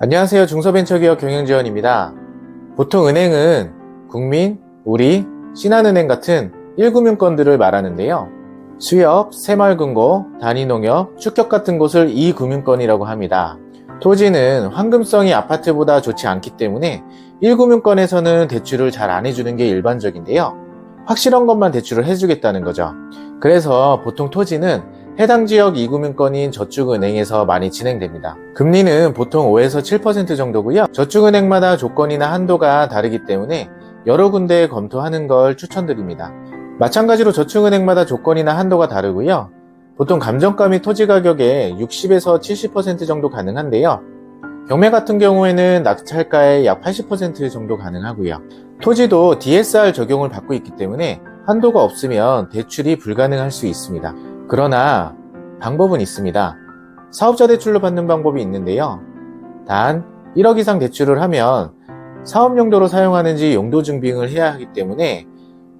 안녕하세요. 중소벤처기업 경영지원입니다. 보통 은행은 국민, 우리, 신한은행 같은 1금융권들을 말하는데요. 수협, 새마을금고, 단위농협, 축협 같은 곳을 2금융권이라고 합니다. 토지는 황금성이 아파트보다 좋지 않기 때문에 1금융권에서는 대출을 잘 안 해주는 게 일반적인데요. 확실한 것만 대출을 해주겠다는 거죠. 그래서 보통 토지는 해당 지역 2금융권인 저축은행에서 많이 진행됩니다. 금리는 보통 5에서 7% 정도고요. 저축은행마다 조건이나 한도가 다르기 때문에 여러 군데 검토하는 걸 추천드립니다. 마찬가지로 저축은행마다 조건이나 한도가 다르고요. 보통 감정가 및 토지 가격의 60에서 70% 정도 가능한데요. 경매 같은 경우에는 낙찰가의 약 80% 정도 가능하고요. 토지도 DSR 적용을 받고 있기 때문에 한도가 없으면 대출이 불가능할 수 있습니다. 그러나 방법은 있습니다. 사업자 대출로 받는 방법이 있는데요. 단 1억 이상 대출을 하면 사업 용도로 사용하는지 용도 증빙을 해야 하기 때문에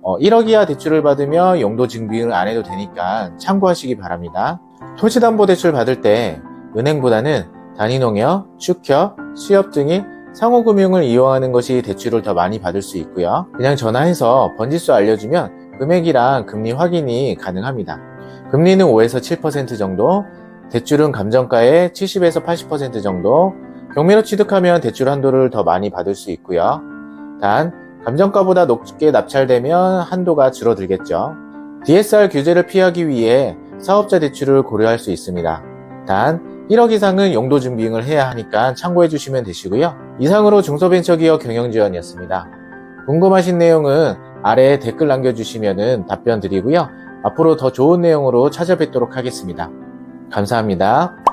1억 이하 대출을 받으면 용도 증빙을 안 해도 되니까 참고하시기 바랍니다. 토지담보대출 받을 때 은행보다는 단위농협, 축협, 수협 등의 상호금융을 이용하는 것이 대출을 더 많이 받을 수 있고요. 그냥 전화해서 번지수 알려주면 금액이랑 금리 확인이 가능합니다. 금리는 5에서 7% 정도, 대출은 감정가의 70에서 80% 정도, 경매로 취득하면 대출 한도를 더 많이 받을 수 있고요. 단, 감정가보다 높게 납찰되면 한도가 줄어들겠죠. DSR 규제를 피하기 위해 사업자 대출을 고려할 수 있습니다. 단, 1억 이상은 용도 증빙을 해야 하니까 참고해 주시면 되시고요. 이상으로 중소벤처기업 경영지원이었습니다. 궁금하신 내용은 아래에 댓글 남겨주시면 답변 드리고요. 앞으로 더 좋은 내용으로 찾아뵙도록 하겠습니다. 감사합니다.